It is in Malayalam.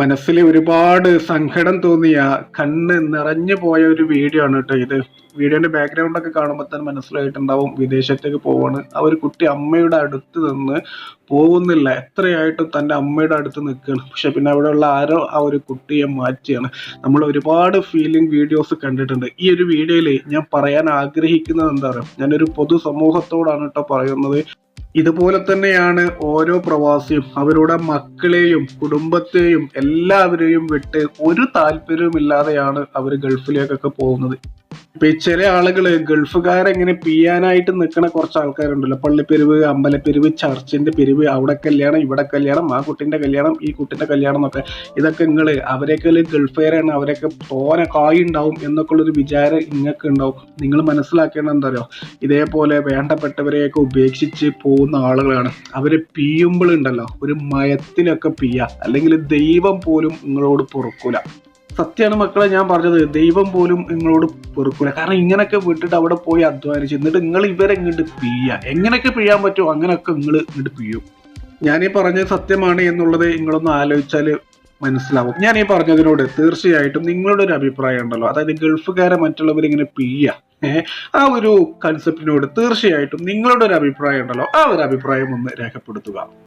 മനസ്സിൽ ഒരുപാട് സങ്കടം തോന്നിയ കണ്ണ് നിറഞ്ഞു പോയ ഒരു വീഡിയോ ആണ് കേട്ടോ ഇത്. വീഡിയോന്റെ ബാക്ക്ഗ്രൗണ്ട് ഒക്കെ കാണുമ്പോൾ തന്നെ മനസ്സിലായിട്ടുണ്ടാവും വിദേശത്തേക്ക് പോവാണ്. ആ ഒരു കുട്ടി അമ്മയുടെ അടുത്ത് നിന്ന് പോകുന്നില്ല. എത്രയായിട്ടും തന്റെ അമ്മയുടെ അടുത്ത് നിൽക്കുകയാണ് പക്ഷെ പിന്നെ അവിടെയുള്ള ആരോ ആ ഒരു കുട്ടിയെ മാറ്റിയാണ്. നമ്മൾ ഒരുപാട് ഫീലിംഗ് വീഡിയോസ് കണ്ടിട്ടുണ്ട്. ഈ ഒരു വീഡിയോയിൽ ഞാൻ പറയാൻ ആഗ്രഹിക്കുന്നത് എന്താ പറയുക ഞാനൊരു പൊതു സമൂഹത്തോടാണ് കേട്ടോ പറയുന്നത്. ഇതുപോലെ തന്നെയാണ് ഓരോ പ്രവാസിയും അവരുടെ മക്കളെയും കുടുംബത്തെയും എല്ലാവരെയും വിട്ട് ഒരു താല്പര്യവുമില്ലാതെയാണ് അവർ ഗൾഫിലേക്കൊക്കെ പോകുന്നത്. ഇപ്പൊ ചില ആളുകൾ ഗൾഫുകാരെങ്ങനെ പിയാനായിട്ട് നിൽക്കുന്ന കുറച്ച് ആൾക്കാരുണ്ടല്ലോ പള്ളിപ്പെരിവ് അമ്പലപ്പെരിവ് ചർച്ചിന്റെ പെരിവ് അവിടെ കല്യാണം ഇവിടെ കല്യാണം ആ കുട്ടിന്റെ കല്യാണം ഈ കുട്ടിന്റെ കല്യാണം എന്നൊക്കെ. ഇതൊക്കെ നിങ്ങൾ അവരെയൊക്കെ ഗൾഫുകാരാണ് അവരൊക്കെ പോന കായ് ഉണ്ടാവും എന്നൊക്കെ ഉള്ളൊരു വിചാരം ഇങ്ങക്ക് ഉണ്ടാവും നിങ്ങൾ മനസ്സിലാക്കേണ്ട എന്താ ഇതേപോലെ വേണ്ടപ്പെട്ടവരെയൊക്കെ ഉപേക്ഷിച്ച് പോകുന്ന ആളുകളാണ്. അവർ പിയുമ്പോഴുണ്ടല്ലോ ഒരു മയത്തിലൊക്കെ പിയ അല്ലെങ്കിൽ ദൈവം പോലും നിങ്ങളോട് പൊറുക്കൂല. സത്യമാണ് മക്കളെ ഞാൻ പറഞ്ഞത്. ദൈവം പോലും നിങ്ങളോട് പൊറുക്കൂല കാരണം ഇങ്ങനെയൊക്കെ വിട്ടിട്ട് അവിടെ പോയി അധ്വാനിച്ച് എന്നിട്ട് നിങ്ങൾ ഇവരെ ഇങ്ങോട്ട് പിയ്യ? എങ്ങനെയൊക്കെ പിയ്യാൻ പറ്റുമോ അങ്ങനെയൊക്കെ നിങ്ങൾ ഇങ്ങോട്ട് പിയ്യും. ഞാനീ പറഞ്ഞത് സത്യമാണ് എന്നുള്ളത് നിങ്ങളൊന്ന് ആലോചിച്ചാൽ മനസ്സിലാവും. ഞാൻ ഈ പറഞ്ഞതിനോട് തീർച്ചയായിട്ടും നിങ്ങളുടെ ഒരു അഭിപ്രായം ഉണ്ടല്ലോ. അതായത് ഗൾഫുകാരെ മറ്റുള്ളവർ ഇങ്ങനെ പിയ്യ. ആ ഒരു കൺസെപ്റ്റിനോട് തീർച്ചയായിട്ടും നിങ്ങളുടെ ഒരു അഭിപ്രായം ഉണ്ടല്ലോ. ആ ഒരു അഭിപ്രായം ഒന്ന് രേഖപ്പെടുത്തുക.